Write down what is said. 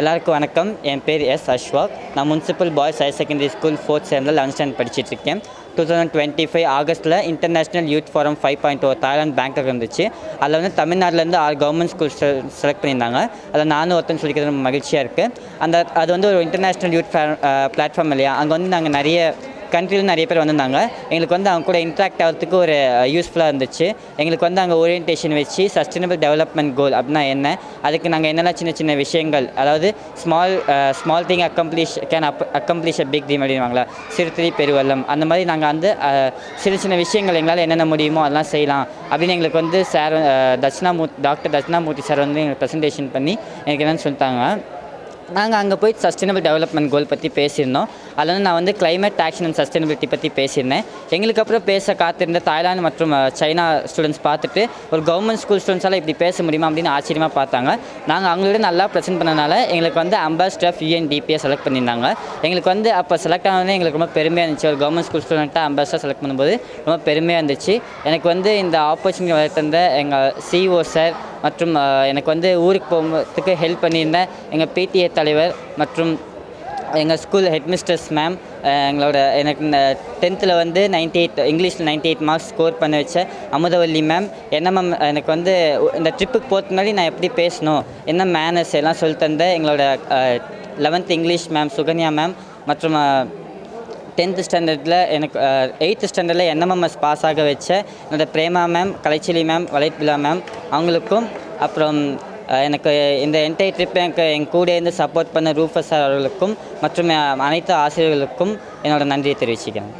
எல்லாருக்கும் வணக்கம். என் பேர் எஸ் அஸ்வாக் நான் municipal boys higher secondary school fourth செவனில் லெவன்த் ஸ்டாண்ட் படிச்சுட்டு இருக்கேன் two thousand twenty five ஆகஸ்ட்டில் international youth forum five point O Thailand Bangkok இருந்துச்சு. அதில் வந்து தமிழ்நாட்டிலேருந்து ஆறு கவர்மெண்ட் ஸ்கூல் செலக்ட் பண்ணியிருந்தாங்க. அதில் நானும் ஒருத்தன் சொல்லிக்கிறது ரொம்ப மகிழ்ச்சியாக இருக்குது அந்த அது வந்து ஒரு இன்டர்நேஷ்னல் யூத் பிளாட்ஃபார்ம் இல்லையா? அங்கே வந்து நாங்கள் நிறைய கண்ட்ரிலேருந்து நிறைய பேர் வந்திருந்தாங்க. எங்களுக்கு வந்து அவங்க கூட இன்ட்ராக்ட் ஆகிறதுக்கு ஒரு யூஸ்ஃபுல்லாக இருந்துச்சு. எங்களுக்கு வந்து அங்கே ஓரியன்டேஷன் வச்சு சஸ்டைனபிள் டெவலப்மெண்ட் கோல் அப்படின்னா என்ன? அதுக்கு நாங்கள் என்னென்ன சின்ன சின்ன விஷயங்கள் அதாவது small small thing accomplish can up accomplish a big dream அப்படின்வாங்களா சிறுத்திரி பெருவெல்லம் அந்த மாதிரி நாங்கள் வந்து சின்ன சின்ன விஷயங்கள் எங்களால் என்னென்ன முடியுமோ அதெல்லாம் செய்யலாம். அப்படின்னு எங்களுக்கு வந்து sir Dakshinamurthy doctor Dakshinamurthy sir வந்து எங்களுக்கு ப்ரெசன்டேஷன் பண்ணி எனக்கு என்னென்னு சொல்லிட்டாங்க. நாங்கள் அங்கே போய் சஸ்டைனபிள் டெவலப்மெண்ட் கோல் பற்றி பேசியிருந்தோம். அதில் வந்து நான் வந்து கிளைமேட் ஆக்ஷன் அண்ட் சஸ்டைனபிலிட்டி பற்றி பேசியிருந்தேன். எங்களுக்கு அப்புறம் பேச காத்திருந்த தாய்லாந்து மற்றும் சைனா ஸ்டூடெண்ட்ஸ் பார்த்துட்டு ஒரு கவர்மெண்ட் ஸ்கூல் ஸ்டூடெண்ட்ஸால் இப்படி பேச முடியுமா அப்படின்னு ஆச்சரியமாக பார்த்தாங்க. நாங்கள் அவங்களோட நல்லா ப்ரெசென்ட் பண்ணனால எங்களுக்கு வந்து அம்பாஸ்டர் ஆஃப் யூஎன்டிபியை செலக்ட் பண்ணியிருந்தாங்க. எங்களுக்கு வந்து அப்போ செலக்ட் ஆனதே எங்களுக்கு ரொம்ப பெருமையாக இருந்துச்சு. ஒரு கவர்மெண்ட் ஸ்கூல் ஸ்டூடெண்ட்டாக அம்பாஸ்டர் செலக்ட் பண்ணும்போது ரொம்ப பெருமையாக இருந்துச்சு. எனக்கு வந்து இந்த ஆப்பர்ச்சுனிட்டி வளர்த்தந்த எங்கள் சிஓ சார் மற்றும் எனக்கு வந்து ஊருக்கு போகிறதுக்கு ஹெல்ப் பண்ணியிருந்த எங்கள் பிடிஏ தலைவர் மற்றும் எங்கள் ஸ்கூல் ஹெட்மிஸ்டர்ஸ் மேம் எங்களோட எனக்கு இந்த டென்த்தில் வந்து 98 எயிட் இங்கிலீஷில் 98 எயிட் மார்க்ஸ் ஸ்கோர் பண்ண வச்ச அமுதவல்லி மேம் என்ன மேம் எனக்கு வந்து இந்த ட்ரிப்புக்கு போகிறது முன்னாடி நான் எப்படி பேசணும்? என்ன மேனர்ஸ் எல்லாம் சொல்லி தந்த எங்களோட eleventh English ma'am Sukanya ma'am மற்றும் டென்த்து ஸ்டாண்டர்டில் எனக்கு எயித்து ஸ்டாண்டர்டில் என்எம்எம்எஸ் பாஸ் ஆக வச்ச என்னோடய பிரேமா மேம் கலைச்செலி மேம் வலைப்பிலா மேம் அவங்களுக்கும் அப்புறம் எனக்கு இந்த என்டையர் ட்ரிப் எனக்கு என் கூட இருந்து சப்போர்ட் பண்ண ரூஃபஸ் சார் அவர்களுக்கும் மற்றும் அனைத்து ஆசிரியர்களுக்கும் என்னோடய நன்றியை தெரிவிச்சுக்கிறேன்.